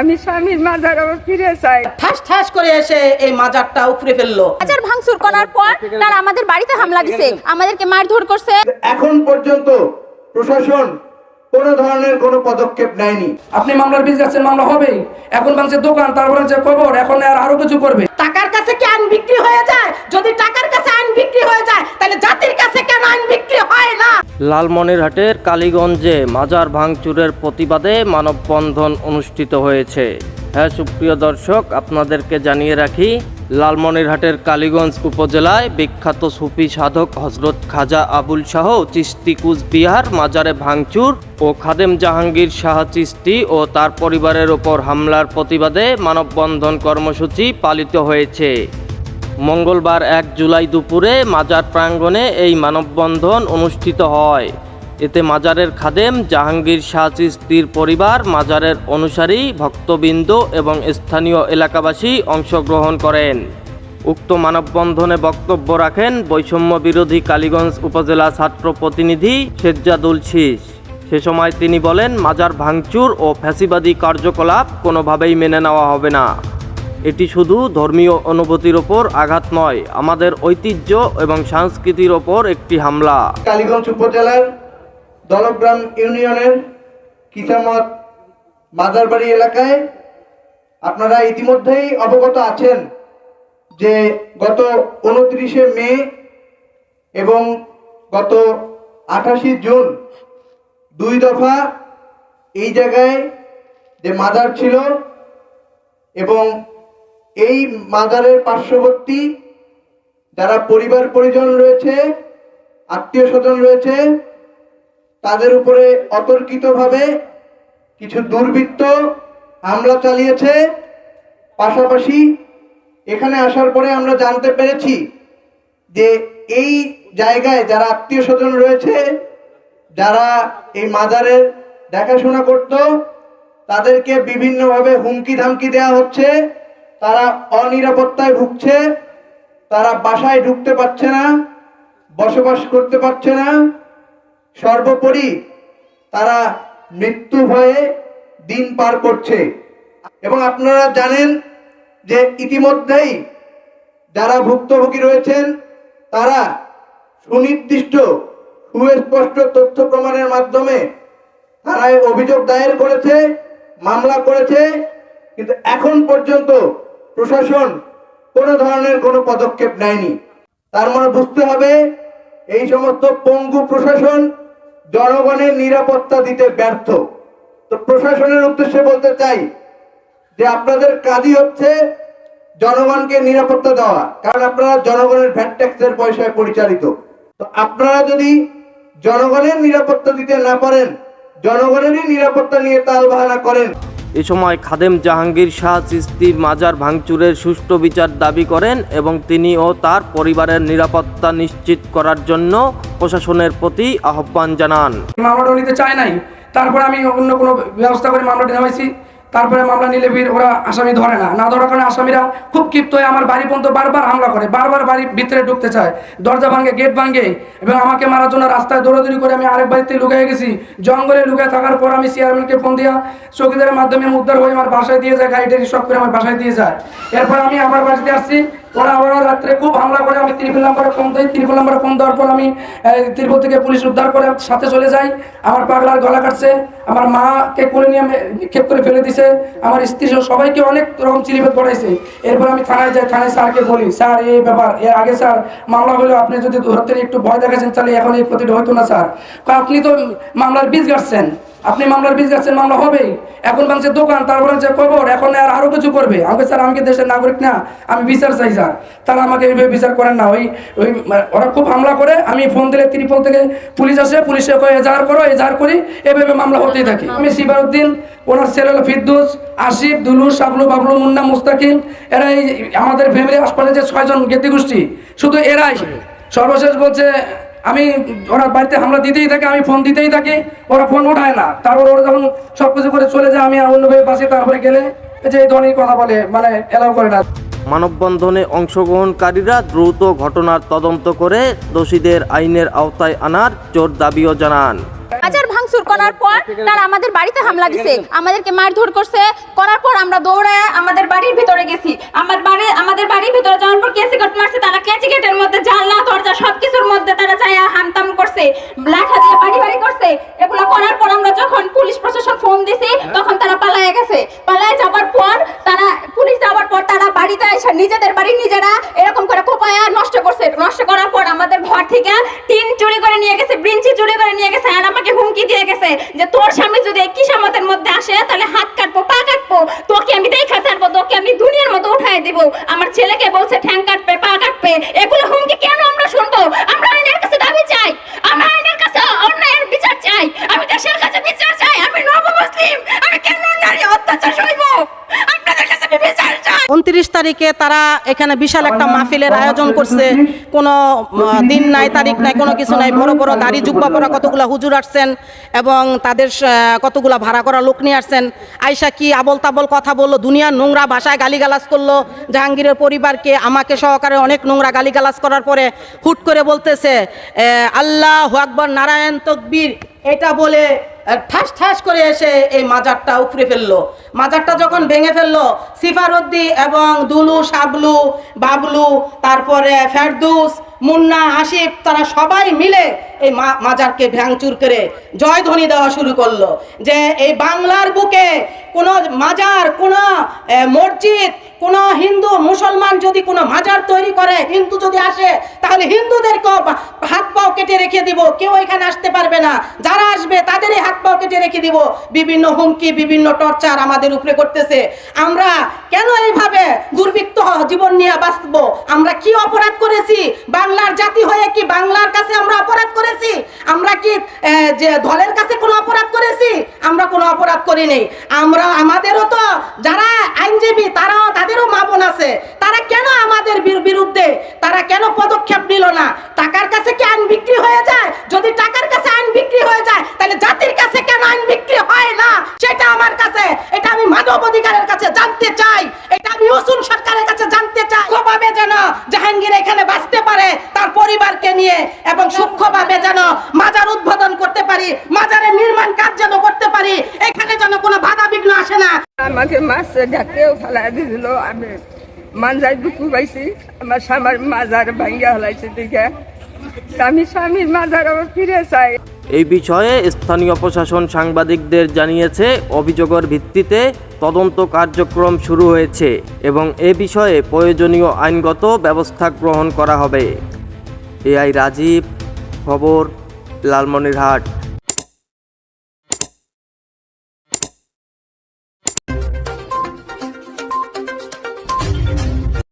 আমি স্বামীর মাজার আবার ফিরে চাই ঠাস ঠাস করে এসে এই মাজারটা উপড়ে ফেলল। মাজার ভাঙচুর করার পর তারা আমাদের বাড়িতে হামলা দিছে। আমাদেরকে মারধর করছে। এখন পর্যন্ত প্রশাসন কোনো ধরনের কোনো পদক্ষেপ নেয়নি। আপনি মামলার বীজ গাছের মামলা হবেই এখন দোকান তারপরে যে কবর। এখন আর আরও কিছু করবে। টাকার কাছে কি আইন বিক্রি হয়ে যায়? যদি টাকার কাছে আইন বিক্রি হয়ে যায় তাহলে জাতির কাছে কেন আইন বিক্রি হয় না? লালমনিরহাটের কালীগঞ্জে মাজার ভাঙচুরের প্রতিবাদে মানববন্ধন অনুষ্ঠিত হয়েছে। হ্যাঁ সুপ্রিয় দর্শক আপনাদেরকে জানিয়ে রাখি লালমনিরহাটের কালীগঞ্জ উপজেলায় বিখ্যাত সুফি সাধক হজরত খাজা আবুল শাহ চিস্তি কুচবিহার মাজারে ভাঙচুর ও খাদেম জাহাঙ্গীর শাহ চিস্তি ও তার পরিবারের ওপর হামলার প্রতিবাদে মানববন্ধন কর্মসূচি পালিত হয়েছে। মঙ্গলবার এক জুলাই দুপুরে মাজার প্রাঙ্গণে এই মানববন্ধন অনুষ্ঠিত হয়। এতে মাজারের খাদেম, জাহাঙ্গীর শাহ পরিবার, মাজারের অনুসারী, ভক্তবৃন্দ এবং স্থানীয় এলাকাবাসী অংশগ্রহণ করেন। উক্ত মানববন্ধনে বক্তব্য রাখেন বৈষম্য বিরোধী কালীগঞ্জ উপজেলা ছাত্র প্রতিনিধি শেরজাদুল শীষ। সে সময় তিনি বলেন, মাজার ভাঙচুর ও ফ্যাসিবাদী কার্যকলাপ কোনোভাবেই মেনে নেওয়া হবে না। এটি শুধু ধর্মীয় অনুভূতির ওপর আঘাত নয়, আমাদের ঐতিহ্য এবং সংস্কৃতির ওপর একটি হামলা। কালীগঞ্জ উপজেলার দলগ্রাম ইউনিয়নের কিসামত মাজারবাড়ি এলাকায় আপনারা ইতিমধ্যেই অবগত আছেন যে গত উনত্রিশে মে এবং গত আঠাশে জুন দুই দফা এই জায়গায় যে মাদার ছিল এবং এই মাদারের পার্শ্ববর্তী যারা পরিবার পরিজন রয়েছে আত্মীয় স্বজন রয়েছে তাদের উপরে অতর্কিতভাবে কিছু দুর্বৃত্ত হামলা চালিয়েছে। পাশাপাশি এখানে আসার পরে আমরা জানতে পেরেছি যে এই জায়গায় যারা আত্মীয় স্বজন রয়েছে, যারা এই মাজারের দেখাশোনা করত, তাদেরকে বিভিন্নভাবে হুমকি ধামকি দেওয়া হচ্ছে। তারা অনিরাপত্তায় ভুগছে, তারা বাসায় ঢুকতে পারছে না, বসবাস করতে পারছে না। সর্বোপরি তারা মৃত্যু ভয়ে দিন পার করছে। এবং আপনারা জানেন যে ইতিমধ্যেই যারা ভুক্তভোগী রয়েছেন, তারা সুনির্দিষ্ট সুস্পষ্ট তথ্য প্রমাণের মাধ্যমে থানায় অভিযোগ দায়ের করেছে, মামলা করেছে, কিন্তু এখন পর্যন্ত প্রশাসন কোনো ধরনের কোনো পদক্ষেপ নেয়নি। তার মানে বুঝতে হবে, এই সমস্ত পঙ্গু প্রশাসন জনগণের নিরাপত্তা দিতে ব্যর্থ। তো প্রশাসনের উদ্দেশ্যে বলতে চাই যে আপনাদের কাজই হচ্ছে জনগণকে নিরাপত্তা দেওয়া, কারণ আপনারা জনগণের ভ্যাট ট্যাক্সের পয়সায় পরিচালিত। তো আপনারা যদি জনগণের নিরাপত্তা দিতে না পারেন, জনগণেরই নিরাপত্তা নিয়ে তালবাহানা করেন। এ সময় খাদেম জাহাঙ্গীর শাহ চিস্তি মাজার ভাঙচুরের সুষ্ঠু বিচার দাবি করেন এবং তিনি ও তার পরিবারের নিরাপত্তা নিশ্চিত করার জন্য প্রশাসনের প্রতি আহ্বান জানান। মামলাটা নিতে চায় নাই। তারপরে আমি অন্য কোনো ব্যবস্থা করে মামলাটা নেওয়াইছি। তারপরে মামলা নিলে ফির ওরা আসামি ধরে না। না ধরার কারণে আসামিরা খুব ক্ষিপ্ত হয়ে আমার বাড়ি পর্যন্ত বারবার হামলা করে, বারবার বাড়ির ভিতরে ঢুকতে চায়। দরজা ভাঙে, গেট ভাঙে এবং আমাকে মারার জন্য রাস্তায় দৌড়াদৌড়ি করে আমি আরেক বাড়িতে লুকিয়ে গেছি। জঙ্গলে লুকিয়ে থাকার পর আমি চেয়ারম্যানকে ফোন দিয়া চৌকিদারের মাধ্যমে উদ্ধার হয়ে আমার বাসায় দিয়ে যায় গাড়িটা সব করে আমার বাসায় দিয়ে যায়। এরপর আমি আমার বাড়িতে আসছি। রাত্রে খুব হামলা করে, আমি ত্রিপুল ফোন দিই, ত্রিপুল ফোন দেওয়ার পর আমি ত্রিপুল থেকে পুলিশ উদ্ধার করে সাথে চলে যাই। আমার পাগলার গলা কাটছে, আমার মাকে নিয়ে নিক্ষেপ করে ফেলে দিছে। আমার স্ত্রী সবাইকে অনেক রকম চিলিভেদ পড়াইছে এরপর আমি থানায় যাই, থানায় স্যারকে বলি, স্যার, এই ব্যাপার, এর আগে স্যার মামলা হলো, আপনি যদি ধরতে একটু ভয় দেখাচ্ছেন তাহলে এখন এই প্রতিটা হতো না, স্যার। আপনি তো মামলার বীজ গাড়ছেন আপনি মামলার বীজ গাছেন মামলা হবেই। এখন বলছে দোকান, তারপরে যে এখন আরও কিছু করবে। আমাকে, স্যার, আমি কি দেশের নাগরিক না? আমি বিচার চাই, স্যার। তারা আমাকে এইভাবে বিচার করেন না। ওই ওই, ওরা খুব হামলা করে। আমি ফোন দিলে ত্রিপল থেকে পুলিশ আসে। পুলিশে কয়ে, এজাহার করো, এজাহার করি। এভাবে মামলা হতেই থাকে। আমি সিবারউদ্দিন, ওনার ছেলে হলো ফিরদুস, আসিফ, দুলু সাবলু বাবলু, মুন্না, মুস্তাকিম, এরা এই আমাদের ফ্যামিলি হাসপাতালে যে ছয়জন জ্ঞাতি গোষ্ঠী শুধু এরাই। সর্বশেষ বলছে, আমি, ওরা বাড়িতে হামলা দিতেই থাকে, আমি ফোন দিতেই থাকি, ওরা ফোন ওঠায় না। তারপর ওরা যখন সব কিছু করে চলে যায়, আমি অন্যভাবে বাসে তারপরে গেলে যে ধরনের কথা বলে মানে এলাও করে না। মানববন্ধনে অংশগ্রহণকারীরা দ্রুত ঘটনার তদন্ত করে দোষীদের আইনের আওতায় আনার জোর দাবিও জানান। বাজার ভাঙচুর করার পর তারা আমাদের বাড়িতে হামলা দিছে। আমাদেরকে মারধর করছে। করার পর আমরা দৌড়ে আমাদের বাড়ির ভিতরে গেছি। আমার বাড়ি আমাদের বাড়ির ভিতরে যাওয়ার পর কেসি কাট মারছে তারা কেচি গেটের মধ্যে জানলা দরজা সবকিছুর মধ্যে তারা চায়া হামতাম করছে লাঠা দিয়ে বাড়ি বাড়ি করছে। এগুলো করার পর আমরা যখন পুলিশ প্রশাসন ফোন দিছি তখন তারা পালায়ে গেছে। পালায়ে যাবার পর তারা পুলিশ যাওয়ার পর তারা বাড়িতে এসে নিজেদের বাড়ি নিজেরা এরকম করে কোপায়া নষ্ট করছে নষ্ট করার পর আমাদের ঘর থেকে টিন চুরি করে নিয়ে গেছে ব্রিঞ্চি চুরি করে নিয়ে গেছে আর আমাকে হুমকি দিয়ে গেছে যে তোর স্বামী যদি এই কিসামতের মধ্যে আসে, তাহলে হাত কাটবো, পা কাটবো। তোকে আমি দেখা ছাড়বো, তোকে আমি দুনিয়ার মতো উঠাই দিব। আমার ছেলেকে বলছে, ঠ্যাং কাটবে, পা কাটবে। এগুলো হুমকি কেন আমরা শুনব আমরা আইনের কাছে দাবি চাই আমরা আইনের কাছে অন্যায়ের বিচার চাই আমি দেশের কাছে বিচার চাই আমি নব মুসলিম আমি কেন নারী অত্যাচার সইব আপনাদের কাছে আমি বিচার চাই উনত্রিশ তারিখে তারা এখানে বিশাল একটা মাহফিলের আয়োজন করছে। কোনো দিন নাই তারিখ নাই কোনো কিছু নাই। বড় বড় দাড়ি জুব্বা পরা কতগুলা হুজুর আসছেন এবং তাদের কতগুলো ভাড়া করা লোক নিয়ে আসছেন। আয়সা কি আবল তাবল কথা বলল? দুনিয়ার নোংরা ভাষায় গালিগালাজ করল। জাহাঙ্গীরের পরিবারকে আমাকে সহকারে অনেক নোংরা গালিগালাজ করার পরে হুট করে বলতেছে আল্লাহ আকবর নারায়ণ তকবীর। এটা বলে ঠাস ঠাস করে এসে এই মাজারটা উপড়ে ফেলল। মাজারটা যখন ভেঙে ফেলল, সিফারুদ্দি এবং দুলু, শাবলু, বাবলু, তারপরে ফেরদুস, মুন্না, আসিফ, তারা সবাই মিলে এই মাজারকে ভ্যাংচুর করে জয়ধ্বনি দেওয়া শুরু করল যে এই বাংলার বুকে কোনো মাজার, কোনো মসজিদ, কোনো হিন্দু মুসলমান যদি কোনো মাজার তৈরি করে, হিন্দু যদি আসে, তাহলে হিন্দুদেরকেও হাত পাও কেটে রেখে দিব। কেউ এখানে আসতে পারবে না। যারা আসবে, তাদেরই হাত পাও কেটে রেখে দিব। বিভিন্ন হুমকি, বিভিন্ন টর্চার আমাদের উপরে করতেছে। আমরা কেন এইভাবে দুর্বৃত্ত জীবন নিয়ে বাঁচব? আমরা কি অপরাধ করেছি? বাংলার জাতি হয়ে কি বাংলার কাছে আমরা অপরাধ করেছি? আমরা কি যে দলের কাছে কোনো অপরাধ করেছি? আমরা কোনো অপরাধ করিনি। আমরা, আমাদেরও তো যারা আইনজীবী বোন আছে? তারা কেন আমাদের বিরুদ্ধে? তারা কেন পদক্ষেপ নিল না? টাকার কাছে কি আইন বিক্রি হয়ে যায়? যদি টাকার কাছে আইন বিক্রি হয়ে যায়, তাহলে জাতির কাছে কেন আইন বিক্রি হয় না? সেটা আমার কাছে, এটা আমি মানব অধিকারের কাছে জানতে চাই। এটা আমি উসুল সরকারের কাছে জানতে চাই। সূক্ষ্মভাবে যেন জাহাঙ্গীর এখানে বাঁচতে পারে, তার পরিবারকে নিয়ে, এবং সূক্ষ্মভাবে যেন মাজার উদ্বোধন করতে পারি, মাজারের নির্মাণ কাজ যেন করতে পারি, এখানে যেন কোনো বাধা বিঘ্ন আসে না। আমাকে মাছটা ঢাকেও ফেলাই দিছিল আমি মানজাই দুঃখ পাইছি। আমার স্বামীর মাজার ভাঙ্গা হলাইছে দিকে স্বামী স্বামীর মাজার আবার ফিরে চাই। এই বিষয়ে স্থানীয় প্রশাসন সাংবাদিকদের জানিয়েছে, অভিযোগের ভিত্তিতে তদন্ত কার্যক্রম শুরু হয়েছে এবং এ বিষয়ে প্রয়োজনীয় আইনগত ব্যবস্থা গ্রহণ করা হবে। এআই রাজীব, খবর, লালমনিরহাট।